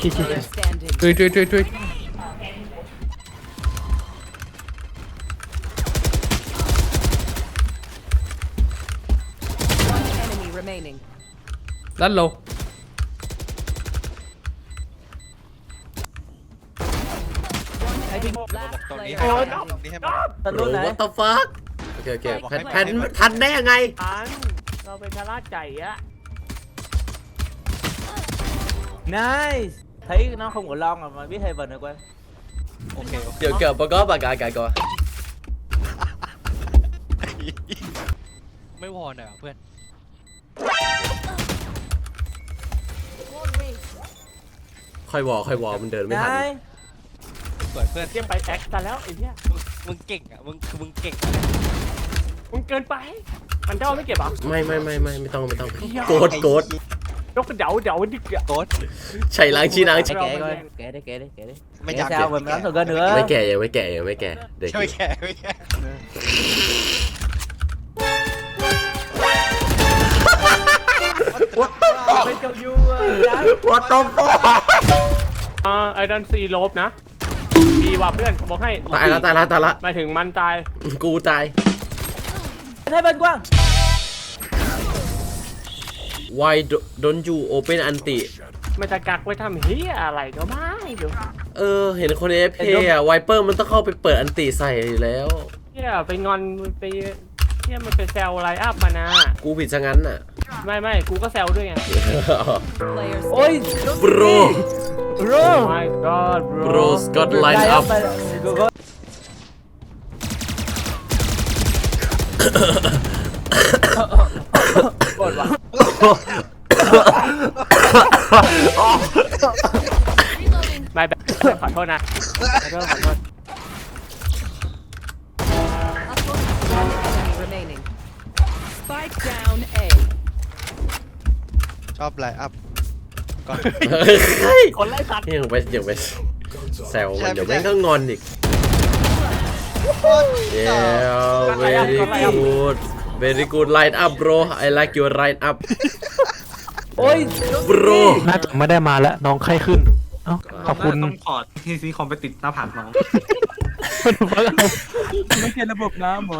Player standing. ช่วยช่วยช่วยช่วย One enemy remaining. ด้านโล Last ตรงนี้ player ให้ standing. ตรงนี้ให้มันตะลุนไหน what the fuck โอเคโอเคบอกแพให้นไปแพนทันได้ยังไงทันเราเป็นชาลาใจอะ nice thấy nó không có lon rồi mà biết heaven rồi quên โอเคโอเคเดี๋ยวเกิดปะก็ปากกาไก่ก่อนไม่วอนเลยเหรอเพื่อน ค่อยวอค่อยวอมันเดินไม่ทัน nice สวยเพื่อน เตรียมไปแอคซะแล้วไอ้เนี่ยมึงมึงเก่งอะ มึงคือมึงเก่งอะมึงเกินไป มันเจ้าไม่เก็บอะ ไม่ไม่ไม่ไม่ไม่ต้องไม่ต้องโกดโกด ยกกระเดาเดาดิกอะโต๊ดใช่ล้างชี้ล้าง kệ ชี้ kệ coi kệ đi kệ đi kệ đi Mày Kệ dám sao kệ, mình mày đánh kệ. thằng gần nữa ไม่แก่ยังไม่แก่ยังไม่แก่เด็กไม่แค่ไม่แค่ Bên trong view đá วัดต้องอ่าไอ้ดันซีโลบนะดีว่ะเพื่อนบอกให้ตายละตายละตายละหมายถึงมันตายกูตาย thấy bên quang why do- don't you open anti มันจะกักไว้ทำเฮียอะไรก็ไม่ดูเออ เห็นคนเอฟเพอะไวเปอร์มันต้องเข้าไปเปิดอันติใส่อยู่แล้ว เฮียไปงอนไปเฮียมันไปแซวไลน์อัพมานะ กูผิดซะงั้นน่ะ ไม่ไม่กูก็แซวด้วยไง Player ôi standing. bro bro Oh my god bro bro Scott line Line up mà- Go- go. ไม่แบบขอโทษนะขอโทษขอโทษ Enemy remaining. Spike down A. ชอบไลน์อัพก่อน เฮ้ยคนไล่สัตว์ยังไปยังไปแซวมันเดี๋ยวแม่งก็งอนอีก yeah very good very good line up bro I like your line up ôi bro น่าจะไม่ได้มาแล้วน้องไข้ขึ้นเอ้าขอบคุณต้องถอดทีซีคอมไปติดหน้าผากน้องไม่ใช่ระบบน้ำเหรอ